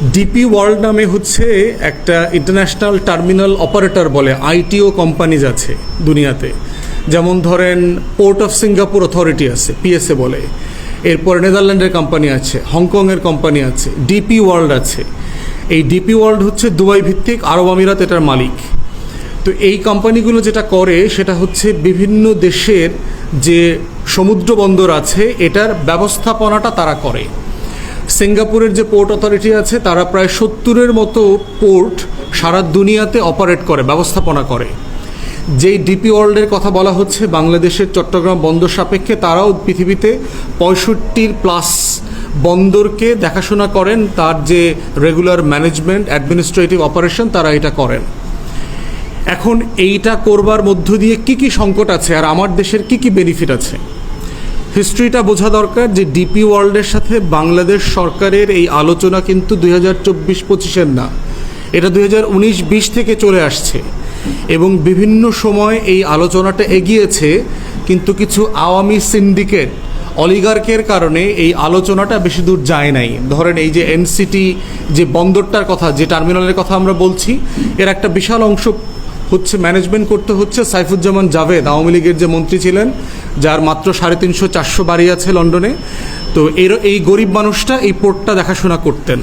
DP world নামে হচ্ছে একটা ইন্টারন্যাশনাল টার্মিনাল অপারেটর বলে আইটিও কোম্পানিজ আছে দুনিয়াতে। যেমন ধরেন পোর্ট অফ সিঙ্গাপুর অথরিটি আছে পিএসএ বলে। এরপর নেদারল্যান্ডের কোম্পানি আছে হংকংয়ের কোম্পানি আছে ডিপি ওয়ার্ল্ড আছে। এই ডিপি ওয়ার্ল্ড হচ্ছে দুবাই ভিত্তিক, আরব আমিরাত এটার মালিক। তো এই কোম্পানিগুলো যেটা করে, সেটা হচ্ছে বিভিন্ন দেশের যে সমুদ্র বন্দর আছে, এটার ব্যবস্থাপনাটা তারা করে। সিঙ্গাপুরের যে পোর্ট অথরিটি আছে, তারা প্রায় সত্তরের মতো পোর্ট সারা দুনিয়াতে অপারেট করে, ব্যবস্থাপনা করে। যেই ডিপি ওয়ার্ল্ডের কথা বলা হচ্ছে, বাংলাদেশের চট্টগ্রাম বন্দর সাপেক্ষে তারাও পৃথিবীতে পঁয়ষট্টির প্লাস বন্দরকে দেখাশোনা করেন। তার যে রেগুলার ম্যানেজমেন্ট অ্যাডমিনিস্ট্রেটিভ অপারেশন তারা এটা করেন। এখন এইটা করবার মধ্য দিয়ে কি কি সংকট আছে, আর আমার দেশের কি কি বেনিফিট আছে? হিস্ট্রিটা বোঝা দরকার যে ডিপি ওয়ার্ল্ডের সাথে বাংলাদেশ সরকারের এই আলোচনা কিন্তু দুই হাজার চব্বিশ পঁচিশের না। এটা দুই হাজার উনিশ বিশ থেকে চলে আসছে এবং বিভিন্ন সময় এই আলোচনাটা এগিয়েছে, কিন্তু কিছু আওয়ামী সিন্ডিকেট, অলিগার্কের কারণে এই আলোচনাটা বেশি দূর যায় নাই। ধরেন এই যে এনসিটি যে বন্দরটার কথা, যে টার্মিনালের কথা আমরা বলছি, এর একটা বিশাল অংশ হচ্ছে ম্যানেজমেন্ট করতে হচ্ছে সাইফুজ্জামান জাভেদ, আওয়ামী লীগের যে মন্ত্রী ছিলেন, যার মাত্র সাড়ে তিনশো চারশো বাড়ি আছে লন্ডনে। তো এর, এই গরিব মানুষটা এই পোর্টটা দেখাশোনা করতেন।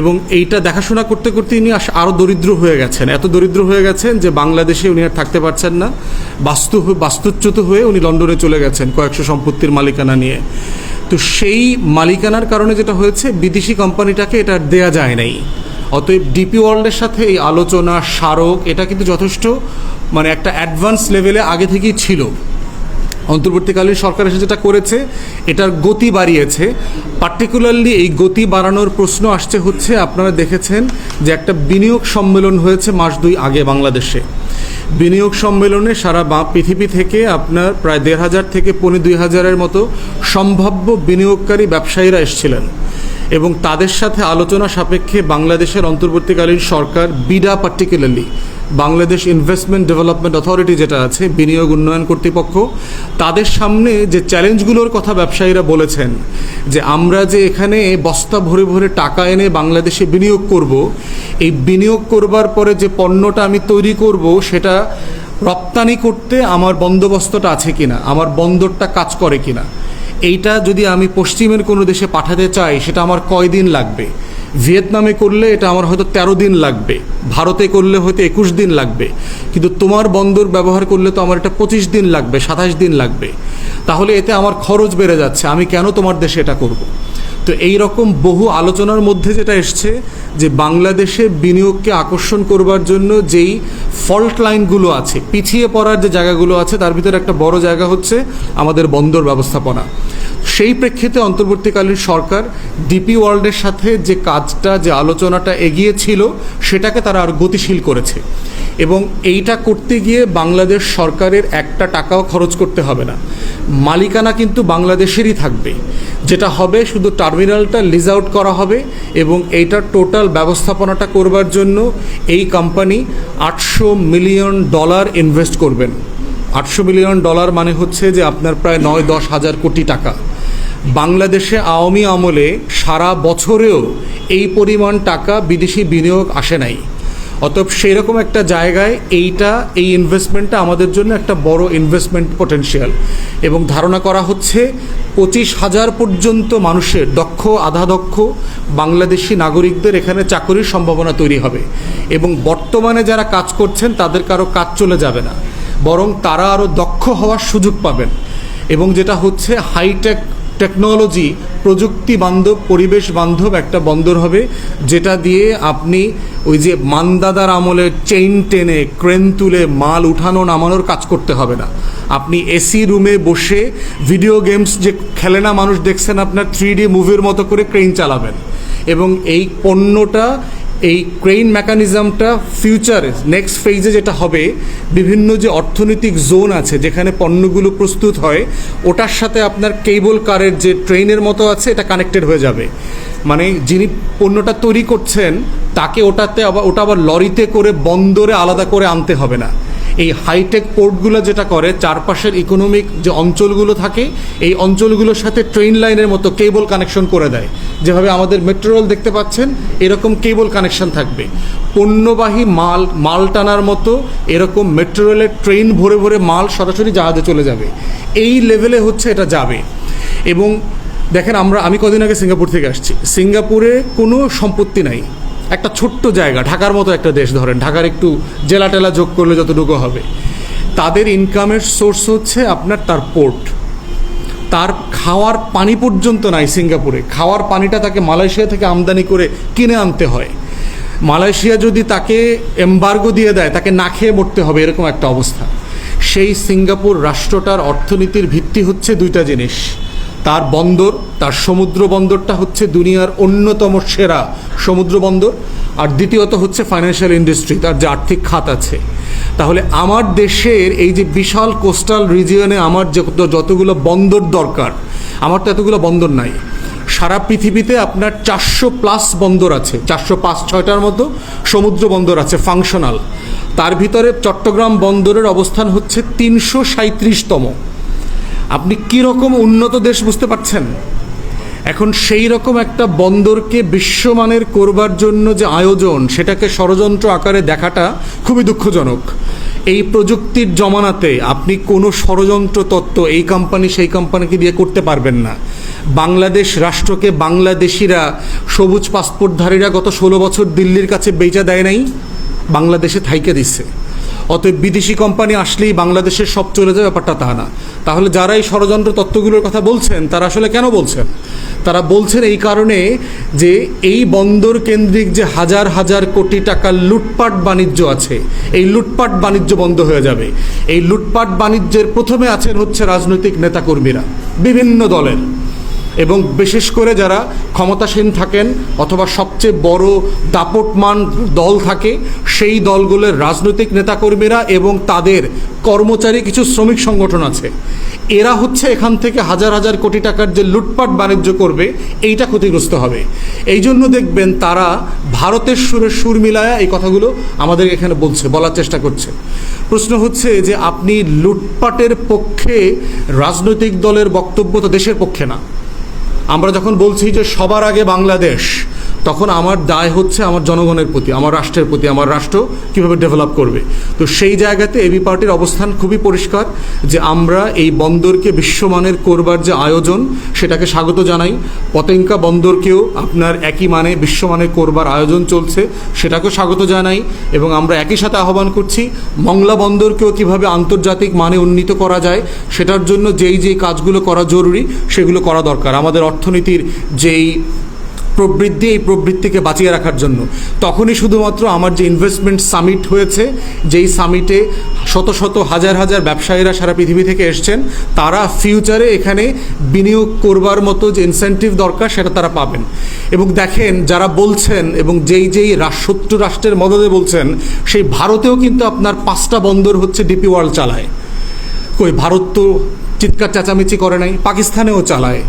এবং এইটা দেখাশোনা করতে করতে ইনি আরও দরিদ্র হয়ে গেছেন। এত দরিদ্র হয়ে গেছেন যে বাংলাদেশে উনি আর থাকতে পারছেন না। বাস্তু বাস্তুচ্যুত হয়ে উনি লন্ডনে চলে গেছেন কয়েকশো সম্পত্তির মালিকানা নিয়ে। তো সেই মালিকানার কারণে যেটা হয়েছে, বিদেশি কোম্পানিটাকে এটা দেয়া যায় নাই। অতএব ডিপি ওয়ার্ল্ডের সাথে এই আলোচনা, স্মারক, এটা কিন্তু যথেষ্ট মানে একটা অ্যাডভান্স লেভেলে আগে থেকেই ছিল। অন্তর্বর্তীকালীন সরকার এসে যেটা করেছে, এটার গতি বাড়িয়েছে। পার্টিকুলারলি এই গতি বাড়ানোর প্রশ্ন আসছে হচ্ছে, আপনারা দেখেছেন যে একটা বিনিয়োগ সম্মেলন হয়েছে মাস দুই আগে বাংলাদেশে। বিনিয়োগ সম্মেলনে সারা বা পৃথিবী থেকে আপনার প্রায় দেড় হাজার থেকে পনেরো দুই হাজারের মতো সম্ভাব্য বিনিয়োগকারী ব্যবসায়ীরা এসেছিলেন। এবং তাদের সাথে আলোচনা সাপেক্ষে বাংলাদেশের অন্তর্বর্তীকালীন সরকার BIDA particularly Bangladesh investment development authority যেটা আছে, বিনিয়োগ উন্নয়ন কর্তৃপক্ষ, তাদের সামনে যে চ্যালেঞ্জগুলোর কথা ব্যবসায়ীরা বলেছেন, যে আমরা যে এখানে বস্তা ভরে ভরে টাকা এনে বাংলাদেশে বিনিয়োগ করব, এই বিনিয়োগ করবার পরে যে পণ্যটা আমি তৈরি করব, সেটা রপ্তানি করতে আমার বন্দোবস্তটা আছে কিনা, আমার বন্দরটা কাজ করে কিনা এইটা যদি আমি পশ্চিমের কোনো দেশে পাঠাতে চাই, সেটা আমার কয়দিন লাগবে? ভিয়েতনামে করলে এটা আমার হয়তো তেরো দিন লাগবে। ভারতে করলে হয়তো একুশ দিন লাগবে। কিন্তু তোমার বন্দর ব্যবহার করলে তো আমার এটা পঁচিশ দিন লাগবে, সাতাশ দিন লাগবে। তাহলে এতে আমার খরচ বেড়ে যাচ্ছে। আমি কেন তোমার দেশে এটা করব। তো এই রকম বহু আলোচনার মধ্যে যেটা এসছে যে বাংলাদেশে বিনিয়োগকে আকর্ষণ করবার জন্য যেই ফল্ট লাইনগুলো আছে, পিছিয়ে পড়ার যে জায়গাগুলো আছে, তার ভিতরে একটা বড় জায়গা হচ্ছে আমাদের বন্দর ব্যবস্থাপনা। সেই প্রেক্ষিতে অন্তর্বর্তীকালীন সরকার ডিপি ওয়ার্ল্ডের সাথে যে কাজটা, যে আলোচনাটা এগিয়েছিল, সেটাকে তারা আর গতিশীল করেছে। এবং এইটা করতে গিয়ে বাংলাদেশ সরকারের একটা টাকাও খরচ করতে হবে না। মালিকানা কিন্তু বাংলাদেশেরই থাকবে। যেটা হবে শুধু টার্মিনালটা লিজ আউট করা হবে এবং এইটার টোটাল ব্যবস্থাপনাটা করবার জন্য এই কোম্পানি আটশো মিলিয়ন ডলার ইনভেস্ট করবেন। আটশো মিলিয়ন ডলার মানে হচ্ছে যে আপনার প্রায় নয় দশ হাজার কোটি টাকা। বাংলাদেশে আওয়ামী আমলে সারা বছরেও এই পরিমাণ টাকা বিদেশি বিনিয়োগ আসে নাই। অতএব সেই রকম একটা জায়গায় এইটা, এই ইনভেস্টমেন্টটা আমাদের জন্য একটা বড় ইনভেস্টমেন্ট পটেনশিয়াল এবং ধারণা করা হচ্ছে পঁচিশ হাজার পর্যন্ত মানুষের দক্ষ আধা দক্ষ বাংলাদেশি নাগরিকদের এখানে চাকরির সম্ভাবনা তৈরি হবে। এবং বর্তমানে যারা কাজ করছেন, তাদের কারও কাজ চলে যাবে না। বরং তারা আরও দক্ষ হওয়ার সুযোগ পাবেন। এবং যেটা হচ্ছে হাইটেক টেকনোলজি প্রযুক্তি বান্ধব, পরিবেশ বান্ধব একটা বন্দর হবে, যেটা দিয়ে আপনি ওই যে মানদাদার আমলে চেইন টেনে ক্রেন তুলে মাল উঠানো, নামানোর কাজ করতে হবে না। আপনি এসি রুমে বসে ভিডিও গেমস যে খেলে না মানুষ দেখছেন আপনার থ্রি ডি মুভির মতো করে ক্রেন চালাবেন। এবং এই পণ্যটা এই ক্রেইন মেকানিজমটা ফিউচারে নেক্সট ফেজে যেটা হবে, বিভিন্ন যে অর্থনৈতিক জোন আছে, যেখানে পণ্যগুলো প্রস্তুত হয়, ওটার সাথে আপনার কেবল কারের যে ট্রেনের মতো আছে, এটা কানেক্টেড হয়ে যাবে। মানে যিনি পণ্যটা তৈরি করছেন, তাকে ওটাতে আবার, ওটা আবার লরিতে করে বন্দরে আলাদা করে আনতে হবে না। এই হাইটেক পোর্টগুলো যেটা করে, চারপাশের ইকোনমিক যে অঞ্চলগুলো থাকে, এই অঞ্চলগুলোর সাথে ট্রেন লাইনের মতো কেবল কানেকশন করে দেয়। যেভাবে আমাদের মেট্রো রেল দেখতে পাচ্ছেন, এরকম কেবল কানেকশন থাকবে। পণ্যবাহী মাল মাল টানার মতো এরকম মেট্রো রেলের ট্রেন ভরে ভরে মাল সরাসরি জাহাজে চলে যাবে। এই লেভেলে হচ্ছে এটা যাবে। এবং দেখেন আমরা, আমি কদিন আগে সিঙ্গাপুর থেকে আসছি। সিঙ্গাপুরে কোনো সম্পত্তি নাই। একটা ছোট্ট জায়গা, ঢাকার মতো একটা দেশ ধরেন, ঢাকার একটু জেলা টেলা যোগ করলে যতটুকু হবে। তাদের ইনকামের সোর্স হচ্ছে আপনার তার পোর্ট তার খাওয়ার পানি পর্যন্ত নাই সিঙ্গাপুরে। খাওয়ার পানিটা তাকে মালয়েশিয়া থেকে আমদানি করে কিনে আনতে হয়। মালয়েশিয়া যদি তাকে এম্বার্গো দিয়ে দেয়, তাকে না খেয়ে মরতে হবে, এরকম একটা অবস্থা। সেই সিঙ্গাপুর রাষ্ট্রটার অর্থনীতির ভিত্তি হচ্ছে দুইটা জিনিস। তার বন্দর, তার সমুদ্র বন্দরটা হচ্ছে দুনিয়ার অন্যতম সেরা সমুদ্র বন্দর, আর দ্বিতীয়ত হচ্ছে ফাইন্যান্সিয়াল ইন্ডাস্ট্রি তার যে আর্থিক খাত আছে। তাহলে আমার দেশের এই যে বিশাল কোস্টাল রিজিয়নে আমার যত যতগুলো বন্দর দরকার, আমার তো এতগুলো বন্দর নাই। সারা পৃথিবীতে আপনার চারশো প্লাস বন্দর আছে, চারশো পাঁচ ছয়টার মতো সমুদ্র বন্দর আছে ফাংশনাল তার ভিতরে চট্টগ্রাম বন্দরের অবস্থান হচ্ছে তিনশো সাঁত্রিশতম আপনি কীরকম উন্নত দেশ বুঝতে পারছেন? এখন সেই রকম একটা বন্দরকে বিশ্বমানের করবার জন্য যে আয়োজন, সেটাকে ষড়যন্ত্র আকারে দেখাটা খুবই দুঃখজনক। এই প্রযুক্তির জমানাতে আপনি কোনো ষড়যন্ত্র তত্ত্ব এই কোম্পানি সেই কোম্পানিকে দিয়ে করতে পারবেন না। বাংলাদেশ রাষ্ট্রকে বাংলাদেশিরা, সবুজ পাসপোর্টধারীরা গত ষোলো বছর দিল্লির কাছে বেচা দেয় নাই? বাংলাদেশে থাইকে দিচ্ছে অতএব বিদেশি কোম্পানি আসলেই বাংলাদেশের সব চলে যাবে ব্যাপারটা তা না। তাহলে যারা এই ষড়যন্ত্র তত্ত্বগুলোর কথা বলছেন, তারা আসলে কেন বলছেন? তারা বলছেন এই কারণে যে এই বন্দর কেন্দ্রিক যে হাজার হাজার কোটি টাকার লুটপাট বাণিজ্য আছে, এই লুটপাট বাণিজ্য বন্ধ হয়ে যাবে। এই লুটপাট বাণিজ্যের প্রথমে আছেন হচ্ছে রাজনৈতিক নেতাকর্মীরা, বিভিন্ন দলের। এবং বিশেষ করে যারা ক্ষমতাসীন থাকেন অথবা সবচেয়ে বড় দাপটমান দল থাকে, সেই দলগুলোর রাজনৈতিক নেতাকর্মীরা এবং তাদের কর্মচারী কিছু শ্রমিক সংগঠন আছে। এরা হচ্ছে এখান থেকে হাজার হাজার কোটি টাকার যে লুটপাট বাণিজ্য করবে, এইটা ক্ষতিগ্রস্ত হবে। এই জন্য দেখবেন তারা ভারতের সুরে সুর মিলায়া এই কথাগুলো আমাদের এখানে বলছে, বলার চেষ্টা করছে। প্রশ্ন হচ্ছে যে আপনি লুটপাটের পক্ষে রাজনৈতিক দলের বক্তব্য তো দেশের পক্ষে না। আমরা যখন বলছি যে সবার আগে বাংলাদেশ তখন আমার দায় হচ্ছে আমার জনগণের প্রতি, আমার রাষ্ট্রের প্রতি, আমার রাষ্ট্র কীভাবে ডেভেলপ করবে। তো সেই জায়গাতে এবি পার্টির অবস্থান খুবই পরিষ্কার, যে আমরা এই বন্দরকে বিশ্বমানের করবার যে আয়োজন, সেটাকে স্বাগত জানাই। পতেঙ্কা বন্দরকেও আপনার একই মানে বিশ্বমানের করবার আয়োজন চলছে, সেটাকেও স্বাগত জানাই এবং আমরা একই সাথে আহ্বান করছি, মংলা বন্দরকেও কীভাবে আন্তর্জাতিক মানে উন্নীত করা যায়, সেটার জন্য যেই যেই কাজগুলো করা জরুরি, সেগুলো করা দরকার। আমাদের অর্থনীতির যেই প্রবৃদ্ধি, এই প্রবৃত্তিকে বাঁচিয়ে রাখার জন্য। তখনই শুধুমাত্র আমার যে ইনভেস্টমেন্ট সামিট হয়েছে, যেই সামিটে শত শত হাজার হাজার ব্যবসায়ীরা সারা পৃথিবী থেকে এসছেন, তারা ফিউচারে এখানে বিনিয়োগ করবার মতো যে ইনসেন্টিভ দরকার, সেটা তারা পাবেন। এবং দেখেন, যারা বলছেন এবং যেই যেই শত্রু রাষ্ট্রের মদদে বলছেন, সেই ভারতেও কিন্তু আপনার পাঁচটা বন্দর হচ্ছে ডিপি ওয়ার্ল্ড চালায়। কই, ভারত তো চিৎকার চেঁচামেচি করে নাই, পাকিস্তানেও চালায়।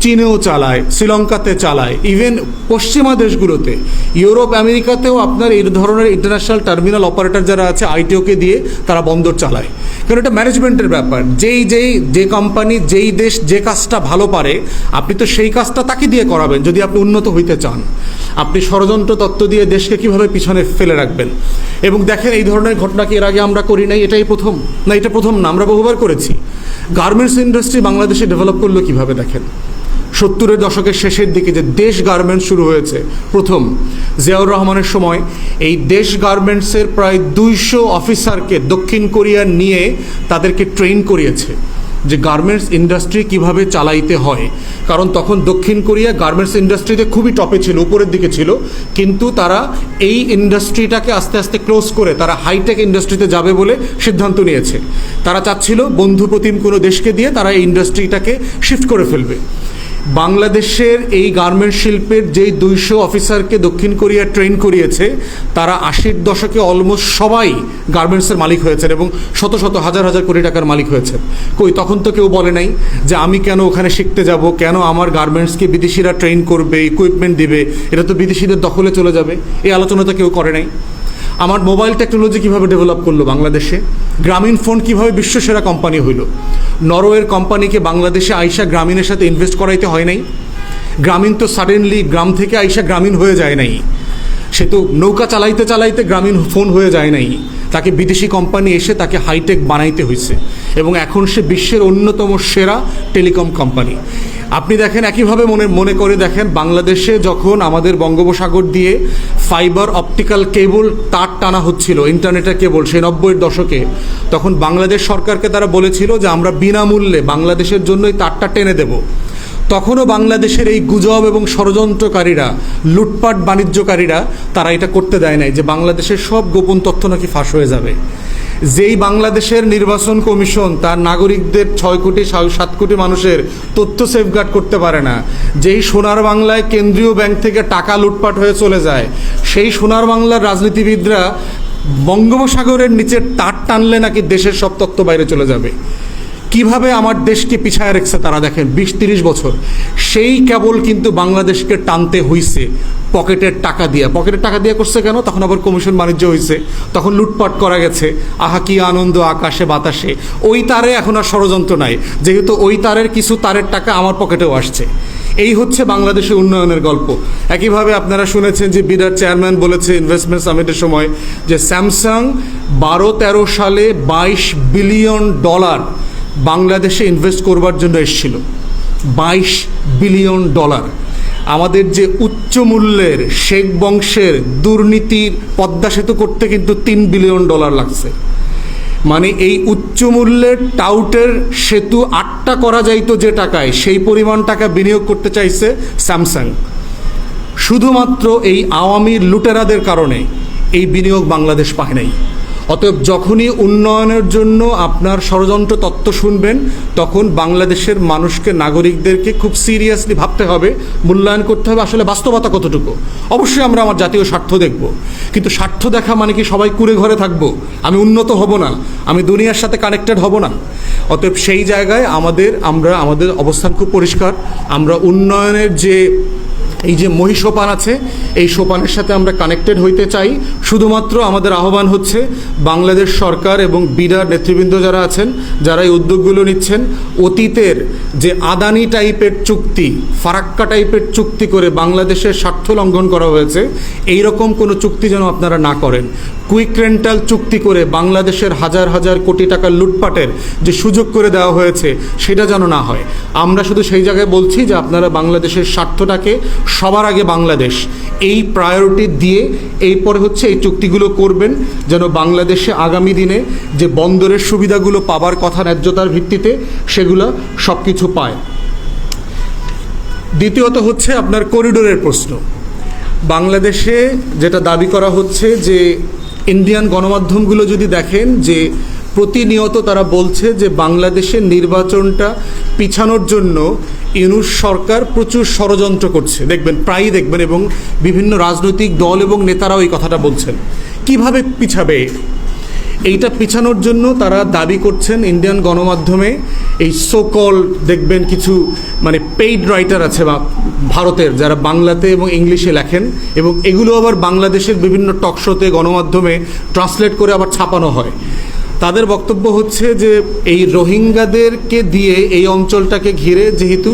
চীনেও চালায়, শ্রীলঙ্কাতে চালায় ইভেন পশ্চিমা দেশগুলোতে। ইউরোপ, আমেরিকাতেও আপনার এই ধরনের ইন্টারন্যাশনাল টার্মিনাল অপারেটর যারা আছে, আইটিওকে দিয়ে তারা বন্দর চালায়। কারণ এটা ম্যানেজমেন্টের ব্যাপার। যেই যেই, যে কোম্পানি যেই দেশ যে কাজটা ভালো পারে, আপনি তো সেই কাজটা তাকে দিয়ে করাবেন, যদি আপনি উন্নত হইতে চান। আপনি ষড়যন্ত্র তত্ত্ব দিয়ে দেশকে কীভাবে পিছনে ফেলে রাখবেন? এবং দেখেন এই ধরনের ঘটনা কি এর আগে আমরা করি নাই? এটাই প্রথম। না, এটা প্রথম না, আমরা বহুবার করেছি। গার্মেন্টস ইন্ডাস্ট্রি বাংলাদেশে ডেভেলপ করল কীভাবে, দেখেন। সত্তরের দশকের শেষের দিকে যে দেশ গার্মেন্টস শুরু হয়েছে, প্রথম জিয়াউর রহমানের সময়, এই দেশ গার্মেন্টসের প্রায় দুইশো অফিসারকে দক্ষিণ কোরিয়া নিয়ে তাদেরকে ট্রেন করিয়েছে যে গার্মেন্টস ইন্ডাস্ট্রি কীভাবে চালাইতে হয়। কারণ তখন দক্ষিণ কোরিয়া গার্মেন্টস ইন্ডাস্ট্রিতে খুবই টপে ছিল, উপরের দিকে ছিল, কিন্তু তারা এই ইন্ডাস্ট্রিটাকে আস্তে আস্তে ক্লোজ করে, তারা হাইটেক ইন্ডাস্ট্রিতে যাবে বলে সিদ্ধান্ত নিয়েছে। তারা চাচ্ছিল বন্ধু প্রতিম কোনো দেশকে দিয়ে তারা এই ইন্ডাস্ট্রিটাকে শিফট করে ফেলবে। বাংলাদেশের এই গার্মেন্ট শিল্পের যেই দুইশো অফিসারকে দক্ষিণ কোরিয়া ট্রেন করিয়েছে, তারা আশির দশকে অলমোস্ট সবাই গার্মেন্টসের মালিক হয়েছেন এবং শত শত, হাজার হাজার কোটি টাকার মালিক হয়েছেন। কই, তখন তো কেউ বলে নাই যে আমি কেন ওখানে শিখতে যাব, কেন আমার গার্মেন্টসকে বিদেশিরা ট্রেন করবে ইকুইপমেন্ট দিবে, এটা তো বিদেশিদের দখলে চলে যাবে, এই আলোচনা তো কেউ করে নাই। আমার মোবাইল টেকনোলজি কীভাবে ডেভেলপ করল বাংলাদেশে? গ্রামীণ ফোন কীভাবে বিশ্বসেরা কোম্পানি হইল? নরওয়ের কোম্পানিকে বাংলাদেশে আইসা গ্রামীণের সাথে ইনভেস্ট করাইতে হয় নাই? গ্রামীণ তো সাডেনলি গ্রাম থেকে আইসা গ্রামীণ হয়ে যায় নাই। সে তো নৌকা চালাইতে চালাইতে গ্রামীণ ফোন হয়ে যায় নাই। তাকে বিদেশি কোম্পানি এসে তাকে হাইটেক বানাইতে হয়েছে এবং এখন সে বিশ্বের অন্যতম সেরা টেলিকম কোম্পানি। আপনি দেখেন একইভাবে মনে মনে করে দেখেন বাংলাদেশে যখন আমাদের বঙ্গোপসাগর দিয়ে ফাইবার অপটিক্যাল কেবল তার টানা হচ্ছিল ইন্টারনেটের কেবল সেই নব্বইয়ের দশকে, তখন বাংলাদেশ সরকারকে তারা বলেছিল যে আমরা বিনামূল্যে বাংলাদেশের জন্যই তারটা টেনে দেব। তখনও বাংলাদেশের এই গুজব এবং ষড়যন্ত্রকারীরা, লুটপাট বাণিজ্যকারীরা, তারা এটা করতে দেয় নাই যে বাংলাদেশের সব গোপন তথ্য নাকি ফাঁস হয়ে যাবে। যেই বাংলাদেশের নির্বাচন কমিশন তার নাগরিকদের ছয় কোটি, সাত কোটি মানুষের তথ্য সেফগার্ড করতে পারে না, যেই সোনার বাংলায় কেন্দ্রীয় ব্যাংক থেকে টাকা লুটপাট হয়ে চলে যায়, সেই সোনার বাংলার রাজনীতিবিদরা বঙ্গোপসাগরের নিচে তার টানলে নাকি দেশের সব তথ্য বাইরে চলে যাবে। কীভাবে আমার দেশকে পিছায় রেখেছে তারা দেখেন, বিশ তিরিশ বছর। সেই কেবল কিন্তু বাংলাদেশকে টানতে হইছে, পকেটের টাকা দিয়া। পকেটের টাকা দিয়ে করছে কেন? তখন আবার কমিশন বাণিজ্য হয়েছে তখন লুটপাট করা গেছে। আহা, কি আনন্দ আকাশে, বাতাসে। ওই তারে এখন আর ষড়যন্ত্র নাই। যেহেতু ওই তারের কিছু তারের টাকা আমার পকেটেও আসছে। এই হচ্ছে বাংলাদেশের উন্নয়নের গল্প। একইভাবে আপনারা শুনেছেন যে বিরাট চেয়ারম্যান বলেছে ইনভেস্টমেন্ট সামিটের সময় যে স্যামসাং বারো তেরো সালে বাইশ বিলিয়ন ডলার বাংলাদেশে ইনভেস্ট করবার জন্য এসেছিল। বাইশ বিলিয়ন ডলার আমাদের যে উচ্চ মূল্যের শেখ বংশের দুর্নীতির পদ্মা সেতু করতে কিন্তু তিন বিলিয়ন ডলার লাগছে। মানে এই উচ্চ মূল্যের টাউটের সেতু আটটা করা যাইতো যে টাকায়, সেই পরিমাণ টাকা বিনিয়োগ করতে চাইছে স্যামসাং। শুধুমাত্র এই আওয়ামী লুটেরাদের কারণে এই বিনিয়োগ বাংলাদেশ পায় নাই। অতএব যখনই উন্নয়নের জন্য আপনার ষড়যন্ত্র তত্ত্ব শুনবেন, তখন বাংলাদেশের মানুষকে, নাগরিকদেরকে খুব সিরিয়াসলি ভাবতে হবে, মূল্যায়ন করতে হবে, আসলে বাস্তবতা কতটুকু। অবশ্যই আমরা আমার জাতীয় স্বার্থ দেখব। কিন্তু স্বার্থ দেখা মানে কি সবাই কুড়ে ঘরে থাকব? আমি উন্নত হব না, আমি দুনিয়ার সাথে কানেক্টেড হব না। অতএব সেই জায়গায় আমাদের, আমরা, আমাদের অবস্থান খুব পরিষ্কার। আমরা উন্নয়নের যে এই যে মহিষোপান আছে, এই সোপানের সাথে আমরা কানেক্টেড হইতে চাই। শুধুমাত্র আমাদের আহ্বান হচ্ছে বাংলাদেশ সরকার এবং বিরাট নেতৃবৃন্দ যারা আছেন, যারা এই উদ্যোগগুলো নিচ্ছেন, অতীতের যে আদানি টাইপের চুক্তি, ফারাক্কা টাইপের চুক্তি করে বাংলাদেশের স্বার্থ লঙ্ঘন করা হয়েছে এই রকম কোনো চুক্তি যেন আপনারা না করেন। কুইক রেন্টাল চুক্তি করে বাংলাদেশের হাজার হাজার কোটি টাকার লুটপাটের যে সুযোগ করে দেওয়া হয়েছে, সেটা যেন না হয়। আমরা শুধু সেই জায়গায় বলছি যে আপনারা বাংলাদেশের স্বার্থটাকে সবার আগে বাংলাদেশ। এই প্রায়োরিটি দিয়ে এই পরে হচ্ছে এই চুক্তিগুলো করবেন, যেন বাংলাদেশে আগামী দিনে যে বন্দরের সুবিধাগুলো পাবার কথা ন্যায্যতার ভিত্তিতে সেগুলো সব কিছু পায়। দ্বিতীয়ত হচ্ছে আপনার করিডোরের প্রশ্ন। বাংলাদেশে যেটা দাবি করা হচ্ছে যে ইন্ডিয়ান গণমাধ্যমগুলো যদি দেখেন যে প্রতিনিয়ত তারা বলছে যে বাংলাদেশের নির্বাচনটা পিছানোর জন্য ইউনুস সরকার প্রচুর ষড়যন্ত্র করছে। দেখবেন, প্রায়ই দেখবেন এবং বিভিন্ন রাজনৈতিক দল এবং নেতারাও এই কথাটা বলছেন। কীভাবে পিছাবে এইটা পিছানোর জন্য তারা দাবি করছেন ইন্ডিয়ান গণমাধ্যমে এই সোকল দেখবেন কিছু মানে পেইড রাইটার আছে বা ভারতের, যারা বাংলাতে এবং ইংলিশে লেখেন এবং এগুলো আবার বাংলাদেশের বিভিন্ন টকশোতে গণমাধ্যমে ট্রান্সলেট করে আবার ছাপানো হয়। তাদের বক্তব্য হচ্ছে যে এই রোহিঙ্গাদেরকে দিয়ে এই অঞ্চলটাকে ঘিরে যেহেতু